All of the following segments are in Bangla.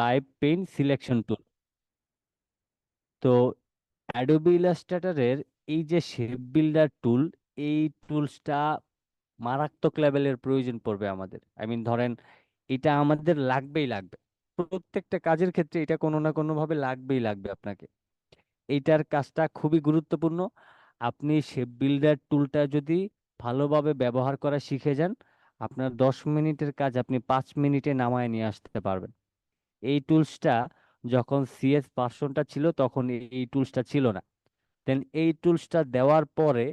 লাইভ পেইন্ট সিলেকশন টুল তো অ্যাডোবি ইলাস্ট্রেটরের এই যে শেপ বিল্ডার টুল এই টুলসটা মারাত্মক লেভেলের প্রয়োজন পড়বে আমাদের। আই মিন ধরেন, এটা আমাদের লাগবেই লাগবে। প্রত্যেকটা কাজের ক্ষেত্রে এটা কোনো না কোনোভাবে লাগবেই লাগবে আপনাকে। এইটার কাজটা খুবই গুরুত্বপূর্ণ। আপনি শেপ বিল্ডার টুলটা যদি ভালোভাবে ব্যবহার করা শিখে যান, আপনার দশ মিনিটের কাজ আপনি পাঁচ মিনিটে নামায় নিয়ে আসতে পারবেন। এই টুলসটা যখন সিএস ভার্সনটা ছিল তখন এই টুলসটা ছিল না। দেন এই টুলসটা দেওয়ার পরে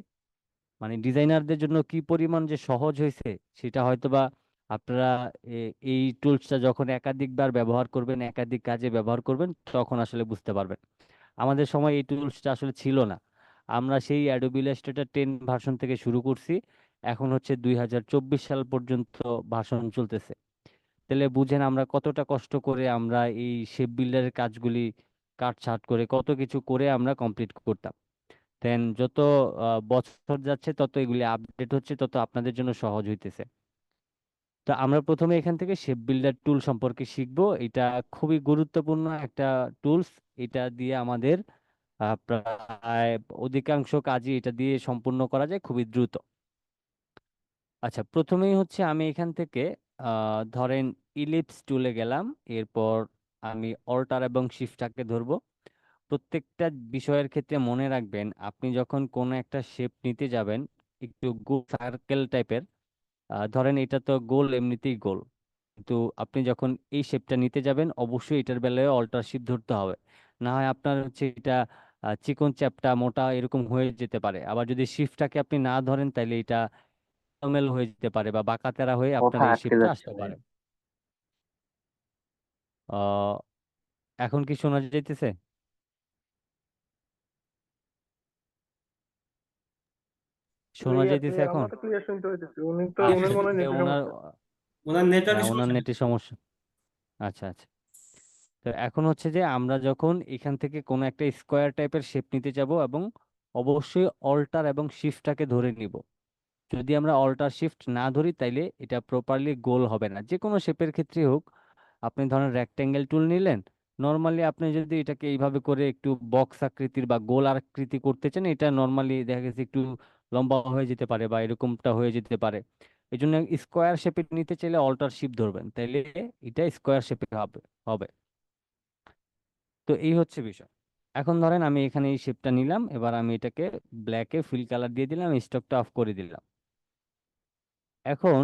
মানে ডিজাইনারদের জন্য কি পরিমাণ যে সহজ হয়েছে সেটা হয়তোবা আপনারা এই টুলসটা যখন একাধিকবার ব্যবহার করবেন, একাধিক কাজে ব্যবহার করবেন, তখন আসলে বুঝতে পারবেন। আমাদের সময় এই টুলসটা আসলে ছিল না। আমরা সেই অ্যাডোবি ইলাস্ট্রেটর টেন ভার্সন থেকে শুরু করছি। এখন হচ্ছে দুই হাজার চব্বিশ সাল পর্যন্ত ভার্সন চলতেছে। তাহলে বুঝেন আমরা কতটা কষ্ট করে আমরা এই শেপ বিল্ডারের কাজগুলি কাটছাট করে কত কিছু করে আমরা কমপ্লিট করতাম। দেন যত বছর যাচ্ছে তত এগুলি আপডেট হচ্ছে, তত আপনাদের জন্য সহজ হইতেছে। তো আমরা প্রথমে এখান থেকে শেপ বিল্ডার টুল সম্পর্কে শিখব। এটা খুবই গুরুত্বপূর্ণ একটা টুলস এটা দিয়ে আমাদের প্রায় অধিকাংশ কাজই এটা দিয়ে সম্পূর্ণ করা যায় খুবই দ্রুত। আচ্ছা প্রথমেই হচ্ছে আমি এখান থেকে ধরেন ইলিপস টুলে গেলাম, এরপর আমি অল্টার এবং শিফটটাকে ধরবো। প্রত্যেকটা বিষয়ের ক্ষেত্রে মনে রাখবেন, আপনি যখন কোনো একটা শেপ নিতে যাবেন, একটু গোল সার্কেল টাইপের ধরেন এটা তো গোল এমনিতেই গোল কিন্তু আপনি যখন এই শেপটা নিতে যাবেন, অবশ্যই এটার বেলায় অল্টার শিপ ধরতে হবে। না হয় আপনার হচ্ছে এটা চিকন চ্যাপটা মোটা এরকম হয়ে যেতে পারে। আবার যদি শিফটটাকে আপনি না ধরেন তাহলে এটা এলোমেলো হয়ে যেতে পারে বা বাঁকাতেরা হয়ে আপনার কথা এই আটকে শেপটা যাচ্ছে আসতে ভাই পারে। আহ এখন কি শোনা যাইতেছে? শোনা ক্লিয়ার যাইতেছে ক্লিয়ার এখন? আমরা তো ক্লিয়ার শুনতে হইতেছি। উনি তো আচ্ছা মনে হয় তাহলে নেটের ওনার সমস্যা ওনার নেটওয়ার্কের হ্যাঁ ওনার সমস্যা। নেটের সমস্যা। আচ্ছা আচ্ছা। তো এখন হচ্ছে যে আমরা যখন এখান থেকে কোনো একটা স্কোয়ার টাইপের শেপ নিতে যাব এবং অবশ্যই অল্টার এবং শিফটটাকে ধরে নিব। যদি আমরা অল্টার শিফট না ধরি, তাইলে এটা প্রপারলি গোল হবে না। যে কোনো শেপের ক্ষেত্রে হোক, আপনি ধরেন রেক্ট্যাঙ্গেল টুল নিলেন নর্মালি আপনি যদি এটাকে এইভাবে করে একটু বক্স আকৃতির বা গোল আকৃতি করতে চান, এটা নর্মালি দেখা গেছে একটু লম্বা হয়ে যেতে পারে বা এরকমটা হয়ে যেতে পারে। এই জন্য স্কোয়ার শেপে নিতে চাইলে অল্টার শিফট ধরবেন, তাইলে এটা স্কোয়ার শেপে হবে হবে। তো এই হচ্ছে বিষয়। এখন ধরেন আমি এখানে এই শেপটা নিলাম, এবার আমি এটাকে ব্ল্যাকে ফিল কালার দিয়ে দিলাম স্টকটা অফ করে দিলাম। এখন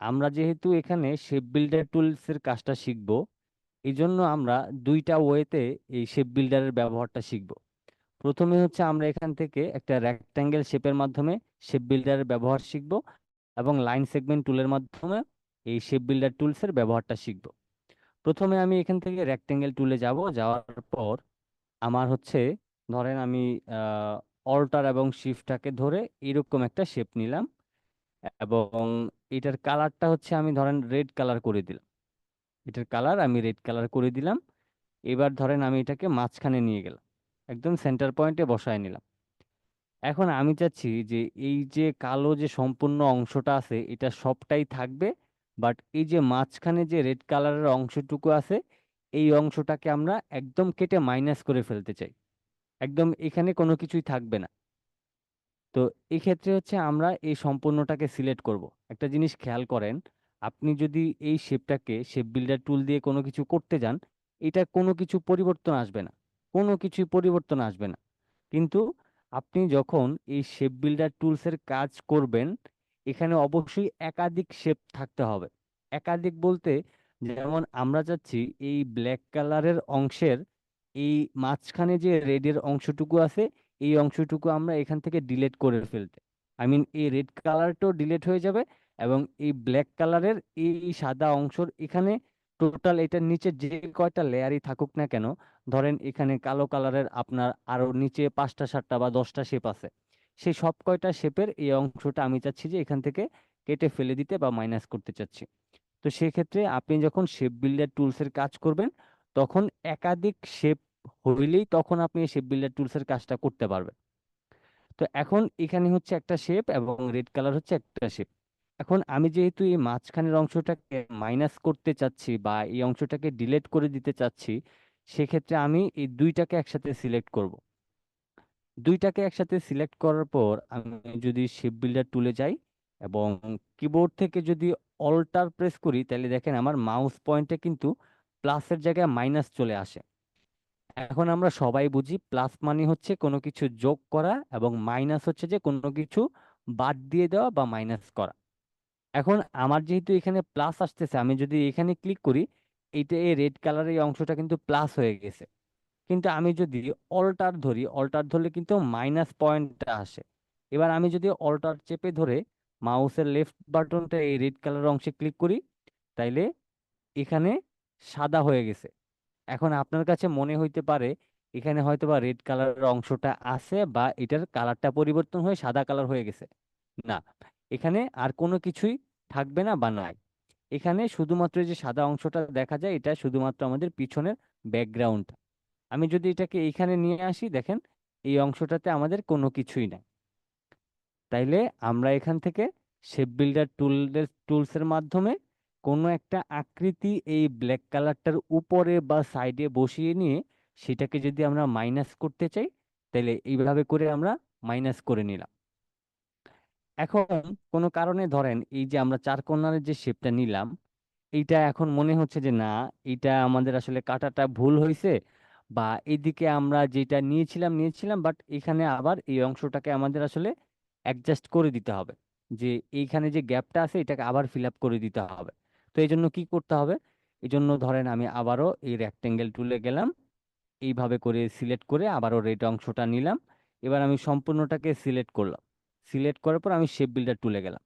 আমরা যেহেতু এখানে শেপ বিল্ডার টুলস এর কাজটা শিখব এই জন্য আমরা দুইটা ওয়েতে এই শেপ বিল্ডারের ব্যবহারটা শিখব। প্রথমে হচ্ছে আমরা এখান থেকে একটা রেক্ট্যাঙ্গেল শেপের মাধ্যমে শেপ বিল্ডারের ব্যবহার শিখব এবং লাইন সেগমেন্ট টুলের মাধ্যমে এই শেপ বিল্ডার টুলস এর ব্যবহারটা শিখব। প্রথমে আমি এখান থেকে রেক্ট্যাঙ্গেল টুলে যাব, যাওয়ার পর আমার হচ্ছে ধরেন আমি অল্টার এবং শিফটটাকে ধরে এরকম একটা শেপ নিলাম। এবং এটার কালারটা হচ্ছে আমি ধরেন রেড কালার করে দিলাম। এটার কালার আমি রেড কালার করে দিলাম। এবার ধরেন আমি এটাকে মাঝখানে নিয়ে গেলাম। একদম সেন্টার পয়েন্টে বসায় নিলাম। এখন আমি চাচ্ছি যে এই যে কালো যে সম্পূর্ণ অংশটা আছে, এটা সবটাই থাকবে। বাট এই যে মাঝখানে যে রেড কালারের অংশটুকু আছে, এই অংশটাকে আমরা একদম কেটে মাইনাস করে ফেলতে চাই। একদম এখানে কোনো কিছুই থাকবে না। তো এই ক্ষেত্রে হচ্ছে আমরা এই সম্পূর্ণটাকে সিলেক্ট করব। একটা জিনিস খেয়াল করেন, আপনি যদি এই শেপটাকে, শেপ বিল্ডার টুল দিয়ে কোনো কিছু করতে যান, এটা কোনো কিছু পরিবর্তন আসবে না। কোনো কিছুই পরিবর্তন আসবে না। কিন্তু আপনি যখন এই শেপ বিল্ডার টুলসের কাজ করবেন, এখানে অবশ্যই একাধিক শেপ থাকতে হবে। একাধিক বলতে, যেমন আমরা চাচ্ছি এই ব্ল্যাক কালারের অংশের এই মাঝখানে যে রেডের অংশটুকু আছে এই অংশটুকু আমরা এখান থেকে ডিলেট করে ফেলতে। আই মিন এই রেড কালারটাও ডিলেট হয়ে যাবে এবং এই ব্ল্যাক কালারের এই সাদা অংশর এখানে টোটাল এটার নিচে যে কয়টা লেয়ারই থাকুক না কেন, ধরেন এখানে কালো কালারের আপনার আরও নিচে পাঁচটা, সাতটা বা দশটা শেপ আছে। সেই সব কয়টা শেপের এই অংশটা আমি চাচ্ছি যে এখান থেকে কেটে ফেলে দিতে বা মাইনাস করতে চাচ্ছি। তো সেক্ষেত্রে আপনি যখন শেপ বিল্ডার টুলসের কাজ করবেন, তখন একাধিক শেপ হইলেই তখন আপনি শেপ বিল্ডার টুলসের কাজটা করতে পারবেন। তো এখন এখানে হচ্ছে একটা শেপ এবং রেড কালার হচ্ছে একটা শেপ এখন আমি যেহেতু এই মাঝখানের অংশটাকে মাইনাস করতে চাচ্ছি বা এই অংশটাকে ডিলিট করে দিতে চাচ্ছি, সেক্ষেত্রে আমি এই দুইটাকে একসাথে সিলেক্ট করব। দুইটাকে একসাথে সিলেক্ট করার পর আমি যদি শেপ বিল্ডার টুলে যাই এবং কিবোর্ড থেকে যদি অল্টার প্রেস করি, তাহলে দেখেন আমার মাউস পয়েন্টে কিন্তু প্লাসের জায়গায় মাইনাস চলে আসে। এখন আমরা সবাই বুঝি প্লাস মানে হচ্ছে কোনো কিছু যোগ করা এবং মাইনাস হচ্ছে যে কোনো কিছু বাদ দিয়ে দেওয়া বা মাইনাস করা। এখন আমার যেহেতু এখানে প্লাস আসতেছে, আমি যদি এখানে ক্লিক করি, এইটা এই রেড কালারের অংশটা কিন্তু প্লাস হয়ে গেছে। কিন্তু আমি যদি অল্টার ধরি অল্টার ধরলে কিন্তু মাইনাস পয়েন্টটা আসে। এবার আমি যদি অল্টার চেপে ধরে মাউসের লেফট বাটনটা এই রেড কালার অংশে ক্লিক করি, তাইলে এখানে সাদা হয়ে গেছে। এখন আপনার কাছে মনে হইতে পারে, এখানে হয়তো বা রেড কালারের অংশটা আছে বা এটার কালারটা পরিবর্তন হয়ে সাদা কালার হয়ে গেছে। না, এখানে আর কোনো কিছুই থাকবে না বা নাই। এখানে শুধুমাত্র যে সাদা অংশটা দেখা যায়, এটা শুধুমাত্র আমাদের পিছনের ব্যাকগ্রাউন্ড আমি যদি এটাকে এইখানে নিয়ে আসি, দেখেন, এই অংশটাতে আমাদের কোনো কিছুই নাই। তাইলে আমরা এখান থেকে শেপ বিল্ডার টুলের টুলসের মাধ্যমে কোনো একটা আকৃতি এই ব্ল্যাক কালারটার উপরে বা সাইডে বসিয়ে নিয়ে সেটাকে যদি আমরা মাইনাস করতে চাই, তাহলে এইভাবে করে আমরা মাইনাস করে নিলাম। এখন কোনো কারণে ধরেন এই যে আমরা চার কর্নারের যে শেপটা নিলাম, এইটা এখন মনে হচ্ছে যে না এটা আমাদের আসলে কাটাটা ভুল হয়েছে বা এদিকে আমরা যেটা নিয়েছিলাম নিয়েছিলাম বাট এখানে আবার এই অংশটাকে আমাদের আসলে অ্যাডজাস্ট করে দিতে হবে। যে এইখানে যে গ্যাপটা আছে, এটাকে আবার ফিল আপ করে দিতে হবে। তো এই জন্য কি করতে হবে? এই জন্য ধরেন আমি আবারও এই রেক্টেঙ্গেল টুলে গেলাম। এইভাবে করে সিলেক্ট করে আবারও রেড অংশটা নিলাম। এবার আমি সম্পূর্ণটাকে সিলেক্ট করলাম। সিলেক্ট করার পর আমি শেপ বিল্ডার টুলে গেলাম।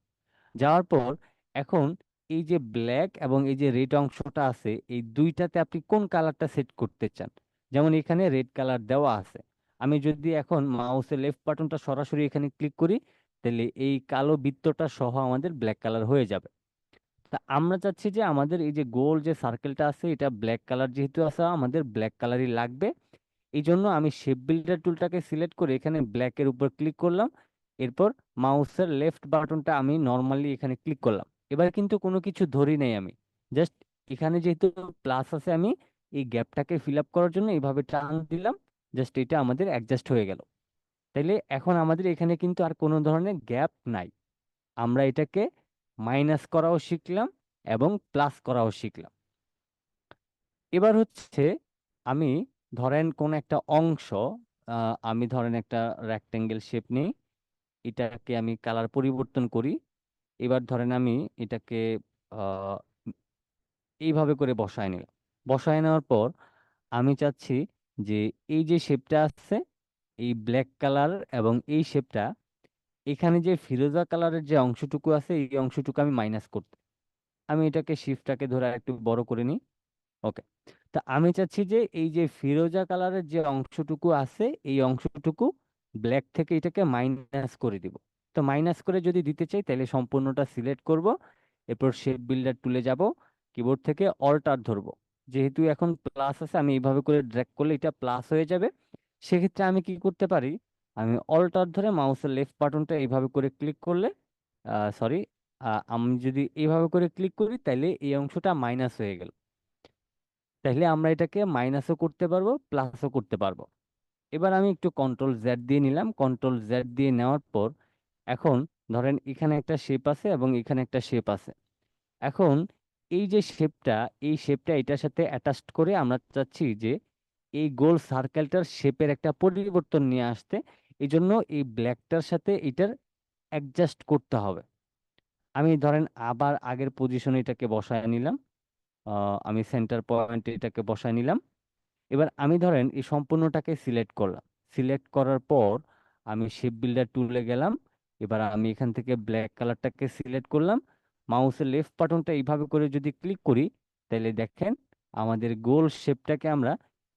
যাওয়ার পর এখন এই যে ব্ল্যাক এবং এই যে রেড অংশটা আছে, এই দুইটাতে আপনি কোন কালারটা সেট করতে চান? যেমন এখানে রেড কালার দেওয়া আছে। আমি যদি এখন মাউসের লেফট বাটনটা সরাসরি এখানে ক্লিক করি, তাহলে এই কালো বৃত্তটা সহ আমাদের ব্ল্যাক কালার হয়ে যাবে। তা আমরা চাচ্ছি যে আমাদের এই যে গোল যে সার্কেলটা আছে, এটা ব্ল্যাক কালার যেহেতু আছে, আমাদের ব্ল্যাক কালারই লাগবে। এই জন্য আমি শেপ বিল্ডার টুলটাকে সিলেক্ট করে এখানে ব্ল্যাকের উপর ক্লিক করলাম। এরপর মাউসের লেফট বাটনটা আমি নর্মালি এখানে ক্লিক করলাম। এবার কিন্তু কোনো কিছু ধরি নাই আমি। জাস্ট এখানে যেহেতু প্লাস আছে, আমি এই গ্যাপটাকে ফিল আপ করার জন্য এইভাবে টান দিলাম। জাস্ট এটা আমাদের অ্যাডজাস্ট হয়ে গেল। তাইলে এখন আমাদের এখানে কিন্তু আর কোনো ধরনের গ্যাপ নাই। আমরা এটাকে মাইনাস করাও শিখলাম এবং প্লাস করাও শিখলাম। এবার হচ্ছে আমি ধরেন কোন একটা অংশ আমি ধরেন একটা রেক্টেঙ্গেল শেপ নিই, এটাকে আমি কালার পরিবর্তন করি। এবার ধরেন আমি এটাকে এইভাবে করে বসায় নিলাম। বসায় নেওয়ার পর আমি চাচ্ছি যে এই যে শেপটা আছে, এই ব্ল্যাক কালার এবং এই শেপটা এখানে যে ফিরোজা কালারের যে অংশটুকু আছে, এই অংশটুকু আমি মাইনাস করতে। আমি এটাকে শিফটটাকে ধরে একটু বড় করে নিই। ওকে তা আমি চাচ্ছি যে এই যে ফিরোজা কালারের যে অংশটুকু আছে, এই অংশটুকু ব্ল্যাক থেকে এটাকে মাইনাস করে দিব। তো মাইনাস করে যদি দিতে চাই, তাহলে সম্পূর্ণটা সিলেক্ট করব। এরপর শেপ বিল্ডার টুলে যাব কিবোর্ড থেকে অল্টার ধরবো। যেহেতু এখন প্লাস আছে, আমি এইভাবে করে ড্র্যাগ করলে এটা প্লাস হয়ে যাবে। সেক্ষেত্রে আমি কি করতে পারি? আমি অল্টার ধরে মাউসের লেফট বাটনটা এইভাবে করে ক্লিক করলে সরি আমি যদি এইভাবে করে ক্লিক করি তাহলে এই অংশটা মাইনাস হয়ে গেল। তাহলে আমরা এটাকে মাইনাসও করতে পারব প্লাসও করতে পারব। এবার আমি একটু কন্ট্রোল জেড দিয়ে নিলাম। কন্ট্রোল জেড দিয়ে নেওয়ার পর, এখন ধরেন এখানে একটা শেপ আছে এবং এখানে একটা শেপ আছে। এখন এই যে শেপটা এই শেপটা এটার সাথে অ্যাটাচড করে আমরা চাচ্ছি যে, এই গোল সার্কেলটার শেপের একটা পরিবর্তন নিয়ে আসতে এই জন্য এই ব্ল্যাকটার সাথে এটার অ্যাডজাস্ট করতে হবে। আমি ধরেন আবার আগের পজিশনে এটাকে বসায় নিলাম। আমি সেন্টার পয়েন্টে এটাকে বসায় নিলাম। এবার আমি ধরেন এই সম্পূর্ণটাকে সিলেক্ট করলাম। সিলেক্ট করার পর আমি শেপ বিল্ডার টুলে গেলাম। এবার আমি এখান থেকে ব্ল্যাক কালারটাকে সিলেক্ট করলাম। মাউসের লেফট বাটনটা এইভাবে করে যদি ক্লিক করি, তাহলে দেখেন আমাদের গোল শেপটাকে আমরা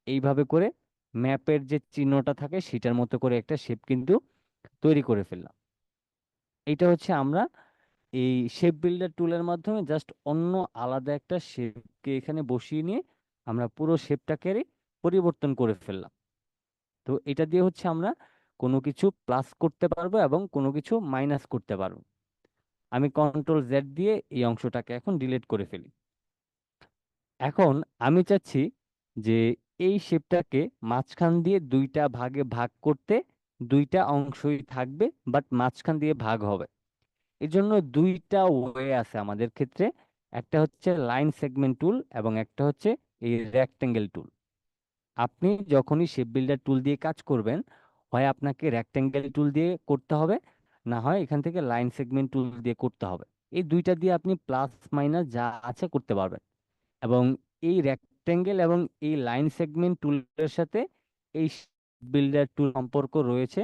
এইভাবে করে ম্যাপের যে চিহ্নটা থাকে সেটার মতো করে একটা শেপ কিন্তু তৈরি করে ফেললাম। এটা হচ্ছে আমরা এই শেপ বিল্ডার টুলের মাধ্যমে জাস্ট অন্য আলাদা একটা শেপকে এখানে বসিয়ে নিয়ে আমরা পুরো শেপটাকে পরিবর্তন করে ফেললাম। তো এটা দিয়ে হচ্ছে আমরা কোনো কিছু প্লাস করতে পারব এবং কোনো কিছু মাইনাস করতে পারব। আমি কন্ট্রোল জেড দিয়ে এই অংশটাকে এখন ডিলিট করে ফেলি। এখন আমি চাচ্ছি যে এই শেপটাকে মাঝখান দিয়ে দুইটা ভাগে ভাগ করতে দুইটা অংশই থাকবে বাট মাঝখান দিয়ে ভাগ হবে। এর জন্য দুইটা ওয়ে আছে আমাদের ক্ষেত্রে। একটা হচ্ছে লাইন সেগমেন্ট টুল এবং একটা হচ্ছে এই রেক্টেঙ্গেল টুল আপনি যখনই শেপ বিল্ডার টুল দিয়ে কাজ করবেন, হয় আপনাকে রেক্টেঙ্গেল টুল দিয়ে করতে হবে, না হয় এখান থেকে লাইন সেগমেন্ট টুল দিয়ে করতে হবে। এই দুইটা দিয়ে আপনি প্লাস মাইনাস যা আছে করতে পারবেন। এবং এই রেক্টেঙ্গেল এবং এই লাইন সেগমেন্ট টুলের সাথে এই বিল্ডার টুল সম্পর্ক রয়েছে।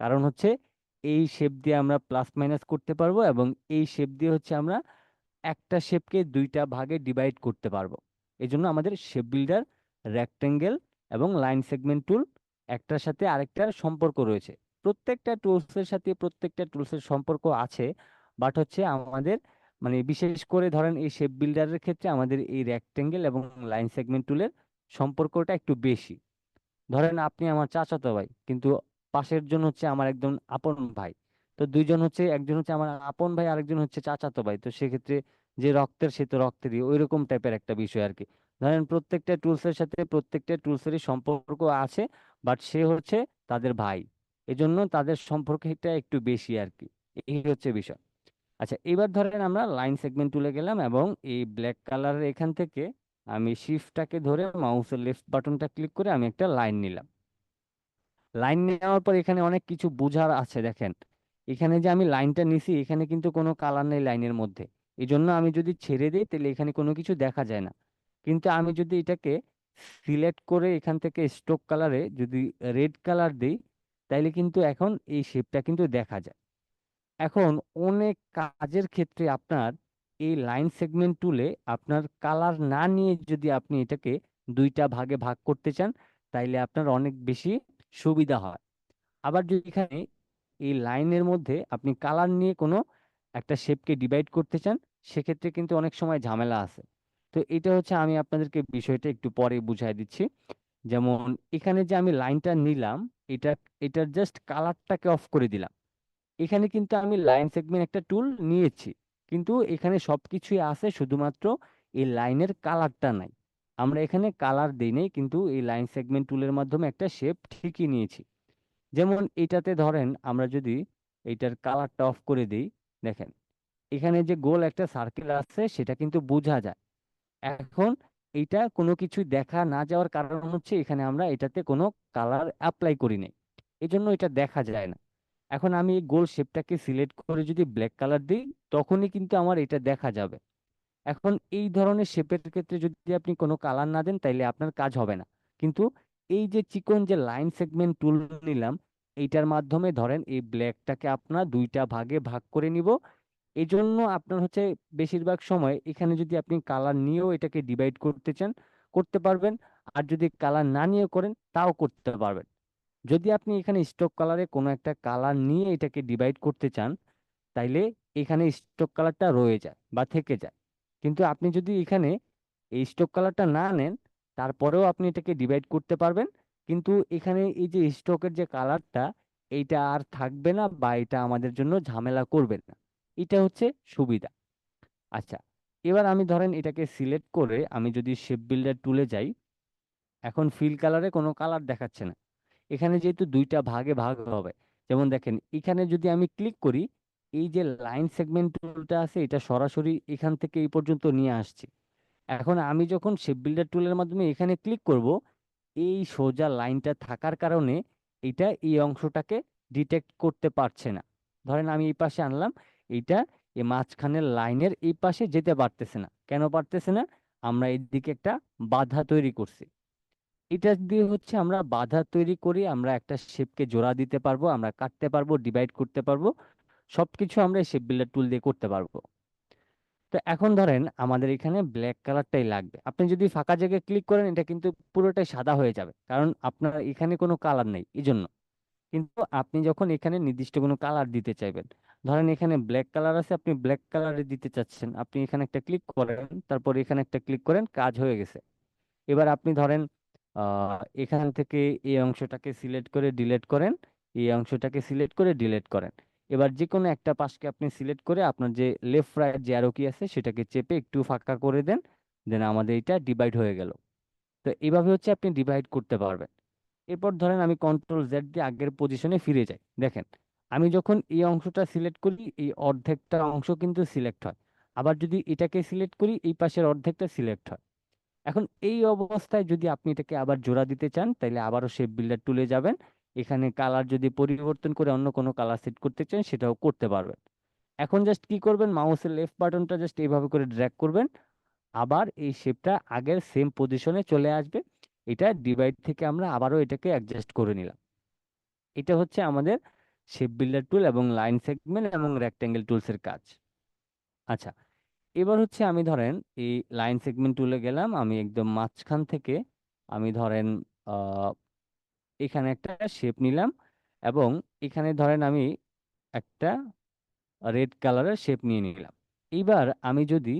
কারণ হচ্ছে এই শেপ দিয়ে আমরা প্লাস মাইনাস করতে পারব এবং এই শেপ দিয়ে হচ্ছে আমরা একটা শেপকে দুইটা ভাগে ডিভাইড করতে পারব। এই জন্য আমাদের শেপ বিল্ডার রেক্টেঙ্গেল এবং লাইন সেগমেন্ট টুল একটার সাথে আরেকটার সম্পর্ক রয়েছে। প্রত্যেকটা টুলসের সাথে প্রত্যেকটা টুলসের সম্পর্ক আছে বাট হচ্ছে আমাদের মানে বিশেষ করে ধরেন এই শেপ বিল্ডারের ক্ষেত্রে আমাদের এই রেক্টেঙ্গেল এবং লাইন সেগমেন্ট টুলের সম্পর্কটা একটু বেশি। ধরেন আপনি আমার চাচাতো ভাই, কিন্তু পাশের জন হচ্ছে আমার একদম আপন ভাই। তো দুইজন হচ্ছে, একজন হচ্ছে আমার আপন ভাই, আরেকজন হচ্ছে চাচাতো ভাই। তো সেক্ষেত্রে যে রক্তের, সে তো রক্তেরই ওই রকম টাইপের একটা বিষয় আর কি ধরেন প্রত্যেকটা টুলসের সাথে প্রত্যেকটা টুলসেরই সম্পর্ক আছে বাট সে হচ্ছে তাদের ভাই। এজন্য তাদের সম্পর্কটা একটু বেশি আর কি এই হচ্ছে বিষয়। আচ্ছা এবার ধরেন আমরা লাইন সেগমেন্ট টুলে গেলাম এবং এই ব্ল্যাক কালারের এখান থেকে আমি শিফটটাকে ধরে মাউসের লেফট বাটনটা ক্লিক করে আমি একটা লাইন নিলাম। লাইন নেওয়ার পর এখানে অনেক কিছু বোঝার আছে দেখেন। এখানে যে আমি লাইনটা নিছি, এখানে কিন্তু কোনো কালার নেই লাইনের মধ্যে। এই জন্য আমি যদি ছেড়ে দিই, তাহলে এখানে কোনো কিছু দেখা যায় না। কিন্তু আমি যদি এটাকে সিলেক্ট করে এখান থেকে স্ট্রোক কালারে যদি রেড কালার দিই তাইলে কিন্তু এখন এই শেপটা কিন্তু দেখা যায়। এখন অনেক কাজের ক্ষেত্রে আপনার এই লাইন সেগমেন্ট টুলে আপনার কালার না নিয়ে যদি আপনি এটাকে দুইটা ভাগে ভাগ করতে চান, তাইলে আপনার অনেক বেশি সুবিধা হয়। আবার যদি এখানে এই লাইনের মধ্যে আপনি কালার নিয়ে কোনো একটা শেপকে ডিভাইড করতে চান, সেক্ষেত্রে কিন্তু অনেক সময় ঝামেলা আছে। তো এটা হচ্ছে আমি আপনাদেরকে বিষয়টা একটু পরে বুঝাই দিচ্ছি। যেমন এখানে যে আমি লাইনটা নিলাম, এটা, এটার জাস্ট কালারটাকে অফ করে দিলাম। এখানে কিন্তু আমি লাইন সেগমেন্ট একটা টুল নিয়েছি। কিন্তু এখানে সবকিছুই আছে, শুধুমাত্র এই লাইনের কালারটা নাই। আমরা এখানে কালার দিই নাই, কিন্তু এই লাইন সেগমেন্ট টুলের মাধ্যমে একটা শেপ ঠিকই নিয়েছি। যেমন এটাতে ধরেন, আমরা যদি এইটার কালারটা অফ করে দিই, দেখেন, এখানে যে গোল একটা সার্কেল আছে, সেটা কিন্তু বোঝা যায়। এখন এটা কোনো কিছু দেখা না যাওয়ার কারণ হচ্ছে, এখানে আমরা এটাতে কোনো কালার অ্যাপ্লাই করি নাই। এজন্য এটা দেখা যায় না। এখন আমি এই গোল শেপটাকে সিলেক্ট করে যদি ব্ল্যাক কালার দিই, তখনই কিন্তু আমার এটা দেখা যাবে। এখন এই ধরনের শেপের ক্ষেত্রে যদি আপনি কোনো কালার না দেন, তাইলে আপনার কাজ হবে না। কিন্তু এই যে চিকন যে লাইন সেগমেন্ট টুল নিলাম, এইটার মাধ্যমে ধরেন এই ব্ল্যাকটাকে আপনার দুইটা ভাগে ভাগ করে নিব। এই জন্য আপনার হচ্ছে বেশিরভাগ সময় এখানে যদি আপনি কালার নিয়েও এটাকে ডিভাইড করতে চান, করতে পারবেন। আর যদি কালার না নিয়ে করেন, তাও করতে পারবেন। যদি আপনি এখানে স্টক কালারে কোনো একটা কালার নিয়ে এটাকে ডিভাইড করতে চান, তাইলে এখানে স্টক কালারটা রয়ে যায় বা থেকে যায়। কিন্তু আপনি যদি এখানে এই স্টক কালারটা না নেন, তারপরেও আপনি এটাকে ডিভাইড করতে পারবেন। কিন্তু এখানে এই যে স্টকের যে কালারটা এইটা আর থাকবে না বা এটা আমাদের জন্য ঝামেলা করবে না। এটা হচ্ছে সুবিধা। আচ্ছা এবার আমি ধরেন এটাকে সিলেক্ট করে আমি যদি শেপ বিল্ডার টুলে যাই, এখন ফিল কালারে কোনো কালার দেখাচ্ছে না। এখানে যেহেতু দুইটা ভাগে ভাগ হবে। যেমন দেখেন, এখানে যদি আমি ক্লিক করি, এই যে লাইন সেগমেন্ট টুলটা আছে, এটা সরাসরি এখান থেকে এই পর্যন্ত নিয়ে আসছে। এখন আমি যখন শেপ বিল্ডার টুলের মাধ্যমে এখানে ক্লিক করব, এই সোজা লাইনটা থাকার কারণে এটা এই অংশটাকে ডিটেক্ট করতে পারছে না। ধরেন আমি এই পাশে আনলাম, এইটা এই মাঝখানের লাইনের এই পাশে যেতে পারতেছে না। কেন পারতেছে না? আমরা এদিকে একটা বাধা তৈরি করছি। এটা দিয়ে হচ্ছে আমরা বাধা তৈরি করি, আমরা একটা শেপকে জোড়া দিতে পারব, আমরা কাটতে পারব ডিভাইড করতে পারব, সবকিছু আমরা শেপ বিল্ডার টুল দিয়ে করতে পারব। তো এখন ধরেন আমাদের এখানে ব্ল্যাক কালারটাই লাগবে। আপনি যদি ফাঁকা জায়গায় ক্লিক করেন, এটা কিন্তু পুরোটাই সাদা হয়ে যাবে। কারণ আপনার এখানে কোনো কালার নেই এই জন্য কিন্তু আপনি যখন এখানে নির্দিষ্ট কোনো কালার দিতে চাইবেন, ধরেন এখানে ব্ল্যাক কালার আছে, আপনি ব্ল্যাক কালারে দিতে চাচ্ছেন। আপনি এখানে একটা ক্লিক করেন, তারপর এখানে একটা ক্লিক করেন, কাজ হয়ে গেছে। এবার আপনি ধরেন এখান থেকে এই অংশটাকে সিলেক্ট করে ডিলেট করেন, এই অংশটাকে সিলেক্ট করে ডিলেট করেন। এবার যে কোনো একটা পাশকে আপনি সিলেক্ট করে আপনার যে লেফট রাইট যে অ্যারো কি আছে, সেটাকে চেপে একটু ফাঁকা করে দেন দেন আমাদের এটা ডিভাইড হয়ে গেল। তো এইভাবে হচ্ছে আপনি ডিভাইড করতে পারবেন। এরপর ধরেন আমি কন্ট্রোল জেড দিয়ে আগের পজিশনে ফিরে যাই। দেখেন, আমি যখন এই অংশটা সিলেক্ট করি, এই অর্ধেকটা অংশ কিন্তু সিলেক্ট হয়। আবার যদি এটাকে সিলেক্ট করি, এই পাশের অর্ধেকটা সিলেক্ট হয়। এখন এই অবস্থায় যদি আপনি এটাকে আবার জোড়া দিতে চান তাহলে আবারও শেপ বিল্ডার টুলে যাবেন। এখানে কালার যদি পরিবর্তন করে অন্য কোনো কালার সেট করতে চান, সেটাও করতে পারবেন। এখন জাস্ট কি করবেন? মাউসের লেফট বাটনটা জাস্ট এইভাবে করে ড্র্যাগ করবেন। আবার এই শেপটা আগের সেম পজিশনে চলে আসবে। এটা ডিভাইড থেকে আমরা আবারও এটাকে অ্যাডজাস্ট করে নিলাম। এটা হচ্ছে আমাদের শেপ বিল্ডার টুল এবং লাইন সেগমেন্ট এবং রেক্ট্যাঙ্গেল টুলসের কাজ। আচ্ছা এবার হচ্ছে আমি ধরেন এই লাইন সেগমেন্ট টুলে গেলাম, আমি একদম মাঝখান থেকে আমি ধরেন এখানে একটা শেপ নিলাম এবং এখানে ধরেন আমি একটা রেড কালারের শেপ নিয়ে নিলাম। এইবার আমি যদি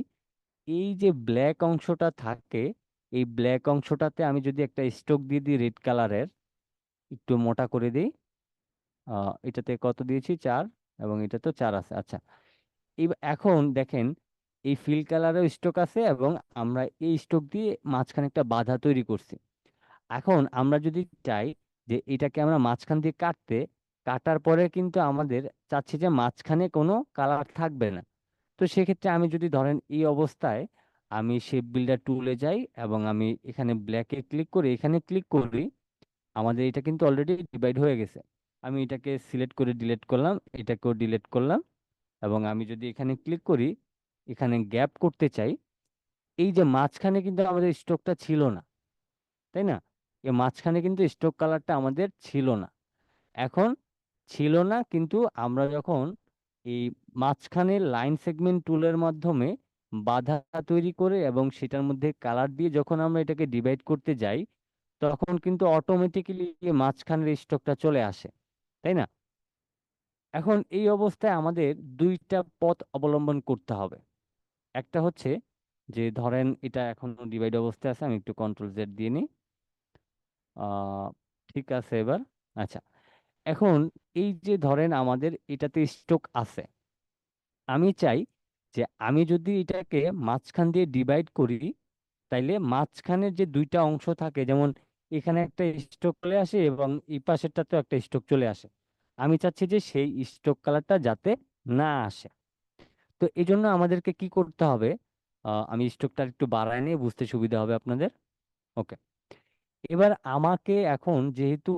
এই যে ব্ল্যাক অংশটা থাকে, এই ব্ল্যাক অংশটাতে আমি যদি একটা স্ট্রোক দিয়ে দিই রেড কালারের একটু মোটা করে দিই এটাতে কত দিয়েছি? চার এবং এটা তো চার আছে। আচ্ছা এখন দেখেন এই ফিল কালারও স্ট্রোক আছে এবং আমরা এই স্ট্রোক দিয়ে মাঝখানে একটা বাধা তৈরি করছি। এখন আমরা যদি চাই যে এটাকে আমরা মাঝখান দিয়ে কাটতে, কাটার পরে কিন্তু আমাদের চাচ্ছি যে মাঝখানে কোনো কালার থাকবে না। তো সেক্ষেত্রে আমি যদি ধরেন এই অবস্থায় আমি শেপ বিল্ডার টুলে যাই এবং আমি এখানে ব্ল্যাকে ক্লিক করে, এখানে ক্লিক করি, আমাদের এটা কিন্তু অলরেডি ডিভাইড হয়ে গেছে। আমি এটাকে সিলেক্ট করে ডিলেট করলাম, এটাকেও ডিলেট করলাম এবং আমি যদি এখানে ক্লিক করি এখানে গ্যাপ করতে চাই, এই যে মাঝখানে কিন্তু আমাদের স্ট্রোকটা ছিল না, তাই না? এই মাঝখানে কিন্তু স্ট্রোক কালারটা আমাদের ছিল না। এখন ছিল না, কিন্তু আমরা যখন এই মাঝখানে লাইন সেগমেন্ট টুলের মাধ্যমে বাধা তৈরি করে এবং সেটার মধ্যে কালার দিয়ে যখন আমরা এটাকে ডিভাইড করতে যাই, তখন কিন্তু অটোমেটিক্যালি মাঝখানের স্ট্রোকটা চলে আসে, তাই না? এখন এই অবস্থায় আমাদের দুইটা পথ অবলম্বন করতে হবে। একটা হচ্ছে যে, ধরেন এটা এখন ডিভাইড অবস্থায় আছে, আমি একটু কন্ট্রোল জেড দিয়ে নিই। ঠিক আছে এবার? আচ্ছা। এখন এই যে, ধরেন আমাদের এটাতে স্ট্রোক আছে। আমি চাই যে, আমি যদি এটাকে মাঝখান দিয়ে ডিভাইড করি, তাইলে মাঝখানের যে, দুইটা অংশ থাকে, যেমন এখানে একটা স্ট্রোক চলে আসে এবং এই পাশেরটাতেও একটা স্ট্রোক চলে আসে। আমি চাচ্ছি যে, সেই স্ট্রোক কালারটা যাতে না আসে। তো এই জন্য আমাদেরকে কি করতে হবে? আমি স্ট্রোকটা একটু বাড়ায় নিয়ে বুঝতে সুবিধা হবে আপনাদের। ওকে। এবার আমাকে এখন যেহেতু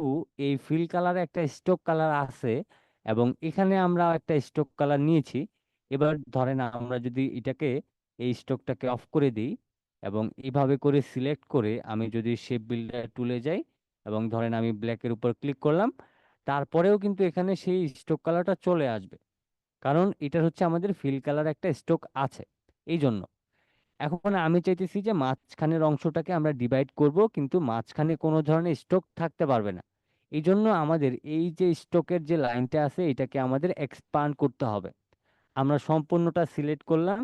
এই ফিল কালারে একটা স্ট্রোক কালার আছে এবং এখানে আমরা একটা স্ট্রোক কালার নিয়েছি, এবার ধরেন আমরা যদি এটাকে, এই স্ট্রোকটাকে অফ করে দিই এবং এইভাবে করে সিলেক্ট করে আমি যদি শেপ বিল্ডার টুলে যাই এবং ধরেন আমি ব্ল্যাকের উপর ক্লিক করলাম, তারপরেও কিন্তু এখানে সেই স্ট্রোক কালারটা চলে আসবে। কারণ এটার হচ্ছে আমাদের ফিল কালার একটা স্ট্রোক আছে এই জন্য এখন আমি চাইতেছি যে মাঝখানের অংশটাকে আমরা ডিভাইড করব, কিন্তু মাঝখানে কোনো ধরনের স্ট্রোক থাকতে পারবে না। এই জন্য আমাদের এই যে স্ট্রোকের যে লাইনটা আছে, এটাকে আমাদের এক্সপান্ড করতে হবে। আমরা সম্পূর্ণটা সিলেক্ট করলাম,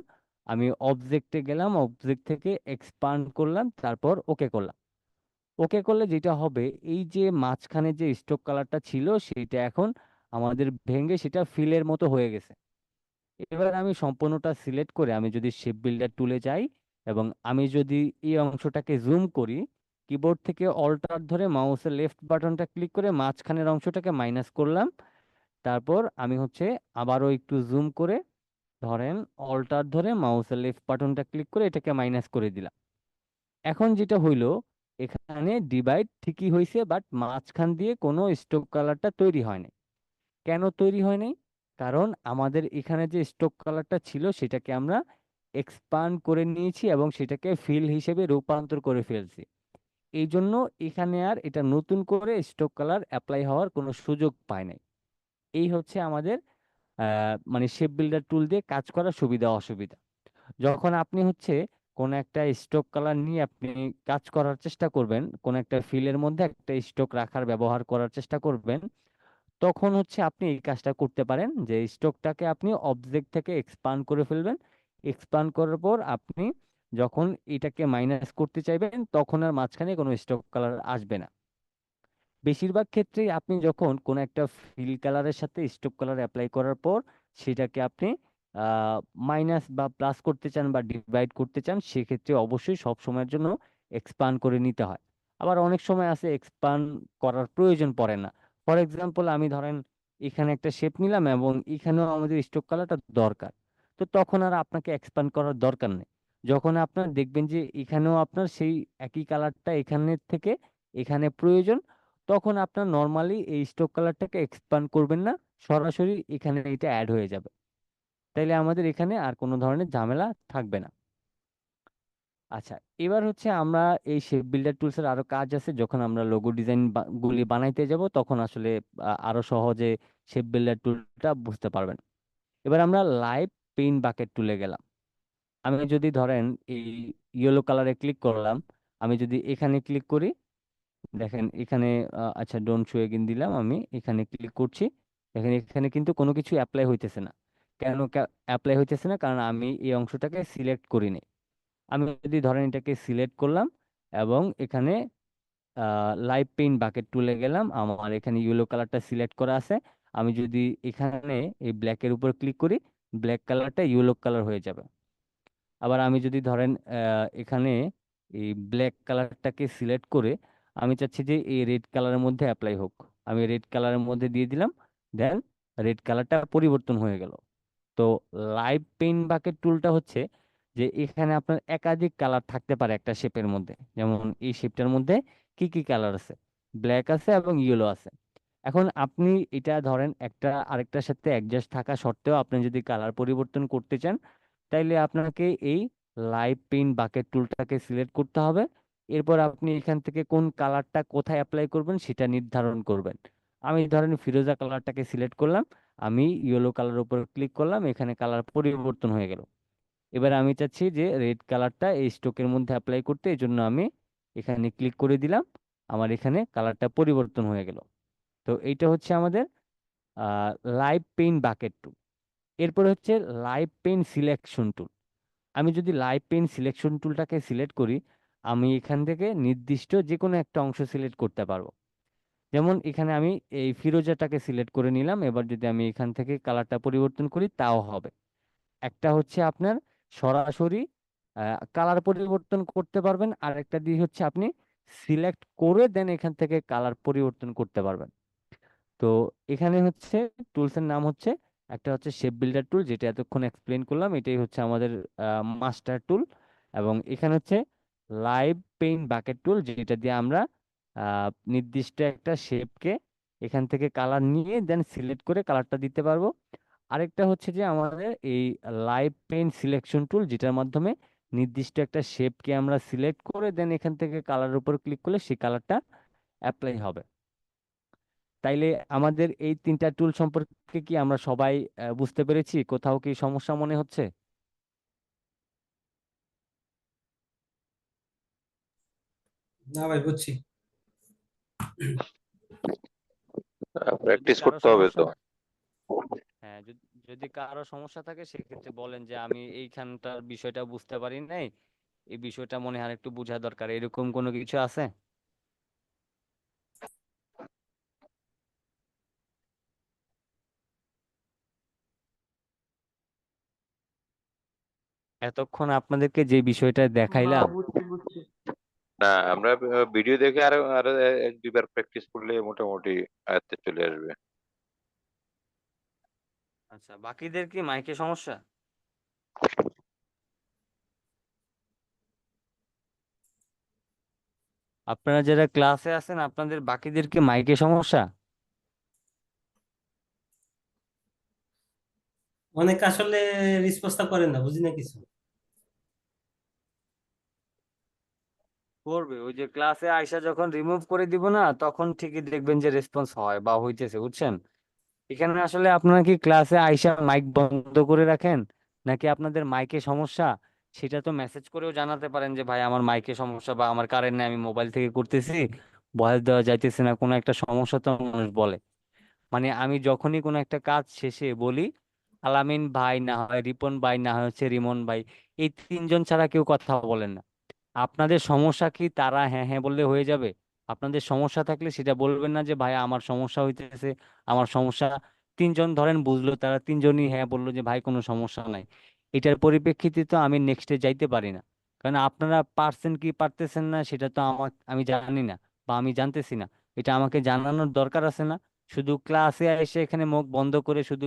আমি অবজেক্টে গেলাম অবজেক্ট থেকে এক্সপান্ড করলাম, তারপর ওকে করলাম। ওকে করলে যেটা হবে, এই যে মাঝখানে যে স্ট্রোক কালারটা ছিল সেটা এখন আমাদের ভেঙে সেটা ফিলের মতো হয়ে গেছে। এবার আমি সম্পূর্ণটা সিলেক্ট করে আমি যদি শেপ বিল্ডার টুলে যাই এবং আমি যদি এই অংশটাকে জুম করি কিবোর্ড থেকে অল্টার ধরে মাউসের লেফট বাটনটা ক্লিক করে মাঝখানের অংশটাকে মাইনাস করলাম। তারপর আমি হচ্ছে আবারও একটু জুম করে ধরেন অল্টার ধরে মাউসের লেফট বাটনটা ক্লিক করে এটাকে মাইনাস করে দিলাম। এখন যেটা হইল, এখানে ডিভাইড ঠিকই হয়েছে বাট মাঝখান দিয়ে কোনো স্ট্রোক কালারটা তৈরি হয়নি কেন তৈরি হয়নি কারণ আমাদের এখানে যে স্ট্রোক কালারটা ছিল সেটাকে আমরা এক্সপান্ড করে নিয়েছি এবং সেটাকে ফিল হিসেবে রূপান্তর করে ফেলছি। এই জন্য এখানে আর এটা নতুন করে স্ট্রোক কালার অ্যাপ্লাই হওয়ার কোনো সুযোগ পায় নাই। এই হচ্ছে আমাদের মানে শেপ বিল্ডার টুল দিয়ে কাজ করার সুবিধা অসুবিধা। যখন আপনি হচ্ছে কোন একটা স্ট্রোক কালার নিয়ে আপনি কাজ করার চেষ্টা করবেন, কোন একটা ফিলের মধ্যে একটা স্ট্রোক রাখার ব্যবহার করার চেষ্টা করবেন তখন হচ্ছে আপনি এই কাজটা করতে পারেন। যে স্টকটাকে আপনি অবজেক্ট থেকে এক্সপান্ড করে ফেলবেন। এক্সপান্ড করার পর আপনি যখন এটাকে মাইনাস করতে চাইবেন, তখন আর মাঝখানে কোনো স্ট্রোক কালার আসবে না। বেশিরভাগ ক্ষেত্রেই আপনি যখন কোনো একটা ফিল কালারের সাথে স্টোক কালার অ্যাপ্লাই করার পর, সেটাকে আপনি মাইনাস বা প্লাস করতে চান বা ডিভাইড করতে চান, সেক্ষেত্রে অবশ্যই সব সময়ের জন্য এক্সপান্ড করে নিতে হয়। আবার অনেক সময় আছে এক্সপান্ড করার প্রয়োজন পড়ে না। ফর এক্সাম্পল আমি ধরেন এখানে একটা শেপ নিলাম এবং এখানেও আমাদের স্টোক কালারটা দরকার। তো তখন আর আপনাকে এক্সপান্ড করার দরকার নেই। যখন আপনার দেখবেন যে এখানেও আপনার সেই একই কালারটা এখানের থেকে এখানে প্রয়োজন, তখন আপনার নর্মালি এই স্টোক কালারটাকে এক্সপান্ড করবেন না, সরাসরি এখানে এটা অ্যাড হয়ে যাবে। তাইলে আমাদের এখানে আর কোনো ধরনের ঝামেলা থাকবে না। আচ্ছা এবার হচ্ছে আমরা এই শেপ বিল্ডার টুলসের আরও কাজ আছে। যখন আমরা লোগো ডিজাইন গুলি বানাইতে যাব, তখন আসলে আরও সহজে শেপ বিল্ডার টুলটা বুঝতে পারবেন। এবার আমরা লাইভ পেইন্ট বাকেট টুলে গেলাম। আমি যদি ধরেন এই ইয়েলো কালারে ক্লিক করলাম, আমি যদি এখানে ক্লিক করি, দেখেন এখানে আচ্ছা ডোন্ট শো এগেইন দিলাম আমি, এখানে ক্লিক করছি। দেখেন এখানে কিন্তু কোনো কিছু অ্যাপ্লাই হইতেছে না। কেন অ্যাপ্লাই হইতেছে না? কারণ আমি এই অংশটাকে সিলেক্ট করিনি। আমি যদি ধরেন এটাকে সিলেক্ট করলাম এবং এখানে লাইভ পেইন্ট বাকেট টুলে গেলাম, আমার এখানে ইয়েলো কালারটা সিলেক্ট করা আছে। আমি যদি এখানে এই ব্ল্যাকের উপর ক্লিক করি ব্ল্যাক কালারটা ইয়েলো কালার হয়ে যাবে। আবার আমি যদি ধরেন এখানে এই ব্ল্যাক কালারটাকে সিলেক্ট করে, আমি চাচ্ছি যে এই রেড কালারের মধ্যে অ্যাপ্লাই হোক। আমি রেড কালারের মধ্যে দিয়ে দিলাম দেন রেড কালারটা পরিবর্তন হয়ে গেল। তো লাইভ পেইন্ট বাকেট টুলটা হচ্ছে যে এখানে আপনার একাধিক কালার থাকতে পারে একটা শেপের মধ্যে। যেমন এই শেপটার মধ্যে কি কি কালার আছে? ব্ল্যাক আছে এবং ইয়েলো আছে। এখন আপনি এটা ধরেন একটা, আরেকটার সাথে অ্যাডজাস্ট থাকা সত্ত্বেও আপনি যদি কালার পরিবর্তন করতে চান, তাইলে আপনাকে এই লাইভ পেইন্ট বাকেট টুলটাকে সিলেক্ট করতে হবে। এরপর আপনি এখান থেকে কোন কালারটা কোথায় অ্যাপ্লাই করবেন সেটা নির্ধারণ করবেন। আমি ধরেন ফিরোজা কালারটাকে সিলেক্ট করলাম, আমি ইয়েলো কালার উপর ক্লিক করলাম, এখানে কালার পরিবর্তন হয়ে গেল। এবার আমি চাচ্ছি যে রেড কালারটা এই স্টোকের মধ্যে অ্যাপ্লাই করতে এই জন্য আমি এখানে ক্লিক করে দিলাম। আমার এখানে কালারটা পরিবর্তন হয়ে গেল। তো এইটা হচ্ছে আমাদের লাইভ পেইন্ট বাকেট টুল এরপরে হচ্ছে লাইভ পেন সিলেকশন টুল আমি যদি লাইভ পেন সিলেকশন টুলটাকে সিলেক্ট করি, আমি এখান থেকে নির্দিষ্ট যে কোনো একটা অংশ সিলেক্ট করতে পারব। যেমন এখানে আমি এই ফিরোজাটাকে সিলেক্ট করে নিলাম। এবার যদি আমি এখান থেকে কালারটা পরিবর্তন করি, তাও হবে। একটা হচ্ছে আপনার সরাসরি কালার পরিবর্তন করতে পারবেন। আর একটা দিয়ে হচ্ছে আপনি সিলেক্ট করে দেন এখান থেকে কালার পরিবর্তন করতে পারবেন। তো এখানে হচ্ছে টুলসের নাম হচ্ছে, একটা হচ্ছে শেপ বিল্ডার টুল যেটা এতক্ষণ এক্সপ্লেন করলাম। এটাই হচ্ছে আমাদের মাস্টার টুল এবং এখানে হচ্ছে লাইভ পেইন্ট বাকেট টুল যেটা দিয়ে আমরা নির্দিষ্ট একটা শেপকে এখান থেকে কালার নিয়ে দেন সিলেক্ট করে কালারটা দিতে পারব। আরেকটা হচ্ছে যে আমাদের এই লাইভ পেইন্ট সিলেকশন টুল যেটার মাধ্যমে নির্দিষ্ট একটা শেপকে আমরা সিলেক্ট করে দেন এখান থেকে কালারের উপর ক্লিক করলে সেই কালারটা অ্যাপ্লাই হবে। তাইলে আমাদের এই তিনটা টুল সম্পর্কে কি আমরা সবাই আহ, বুঝতে পেরেছি? কোথাও কি সমস্যা মনে হচ্ছে? না ভাই বুঝছি। প্র্যাকটিস করতে হবে তো। হ্যাঁ যদি যদি কারও সমস্যা থাকে সেক্ষেত্রে বলেন যে আমি এইখানটার বিষয়টা বুঝতে পারি নাই এই বিষয়টা মনে হয় একটু বোঝা দরকার এরকম কোনো কিছু আছে? এতক্ষণ আপনাদেরকে যে বিষয়টা দেখাইলাম না আমরা ভিডিও দেখে আরও আরও এক দুইবার প্র্যাকটিস করলে মোটামুটি আয়ত্তে চলে আসবে। আচ্ছা বাকিদের কি মাইকে সমস্যা? আপনারা যারা ক্লাসে আছেন আপনাদের বাকিদের কি মাইকে সমস্যা? অনেক আসলে রেসপন্সটা করেন না বুঝি না কিছু। করবে ওই যে ক্লাসে আইসা যখন রিমুভ করে দিব না তখন ঠিকই দেখবেন যে রেসপন্স হয় বা হইতেছে বুঝছেন? এখানে আসলে আপনারা কি ক্লাসে আইসা মাইক বন্ধ করে রাখেন? নাকি আপনাদের মাইকে সমস্যা? সেটা তো মেসেজ করেও জানাতে পারেন যে, ভাই, আমার মাইকে সমস্যা বা আমার কারেন্ট নেই, আমি মোবাইল থেকে করতেছি ভয়েস দেওয়া যাইতেছে না, কোনো একটা সমস্যা তো মানুষ বলে। মানে আমি যখনই কোনো একটা কাজ শেষে বলি, আলামিন ভাই, না হয় রিপন ভাই, না হয় হচ্ছে রিমন ভাই, এই তিনজন ছাড়া কেউ কথা বলেন না। আপনাদের সমস্যা কি তারা হ্যাঁ হ্যাঁ বললে হয়ে যাবে? আপনাদের সমস্যা থাকলে সেটা বলবেন না যে, ভাই, আমার সমস্যা হইতেছে। আমার সমস্যা, তিনজন ধরেন বুঝলো, তারা তিনজনই হ্যাঁ বলল যে, ভাই, কোনো সমস্যা নাই। এটার পরিপ্রেক্ষিতে তো আমি নেক্সটে যাইতে পারি না। কারণ আপনারা পারছেন কি পারতেছেন না, সেটা তো আমার, আমি জানি না বা আমি জানতেছি না। এটা আমাকে জানানোর দরকার আছে না। শুধু ক্লাসে এসে এখানে মুখ বন্ধ করে শুধু